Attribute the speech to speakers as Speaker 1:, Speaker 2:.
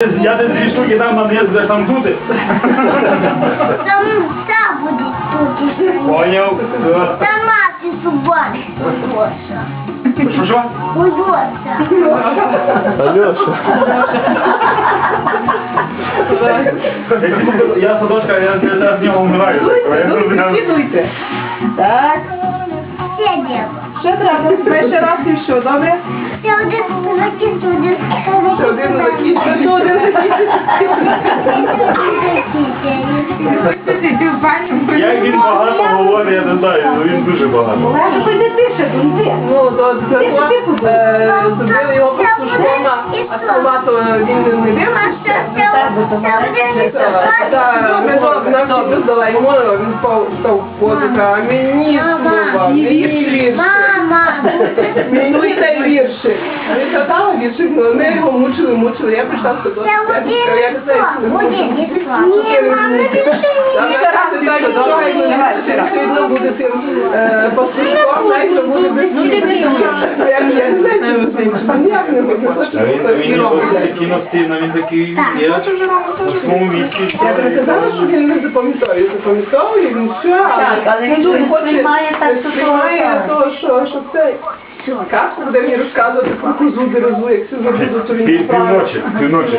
Speaker 1: Я десь дві штуки дам, а мені будеш там дути.
Speaker 2: Там та буде тут.
Speaker 1: Поняв.
Speaker 2: Сама ти собака.
Speaker 1: Що що?
Speaker 2: Удося.
Speaker 3: Алеша.
Speaker 1: Я садочка, я я з нього вмираю.
Speaker 4: Слідуйте. Так.
Speaker 2: Все діло.
Speaker 4: Ще треба перший раз і що, добре?
Speaker 2: Ще один закінчу, один
Speaker 1: багато я не знаю, ну він дуже багато.
Speaker 4: Ну, то е, зробили його просто школа, а то він не вивчився. Так, ми то нам всі здала йому, він впав став котика, а мені слова, мені вірші.
Speaker 2: Мама.
Speaker 4: Мені дай вірші. Він вірші, але ми його мучили, мучили. Я прийшла не знаю, як це.
Speaker 2: Ні, мама, не
Speaker 4: я сильно цим е, пастушком, навіть буде без Я не знаю, ніяк не
Speaker 1: А він він такий настійно, він такий є. На своєму місці.
Speaker 4: Я тобі казала, що він не запам'ятовує, запам'ятовує, він що,
Speaker 5: але він
Speaker 4: дуже
Speaker 5: не
Speaker 4: хоче,
Speaker 5: сприймає
Speaker 4: не
Speaker 5: то-
Speaker 4: що, що це. Казку буде мені розказувати про козу дерезу, як все забуду, то він
Speaker 1: Пів- Півночі, півночі.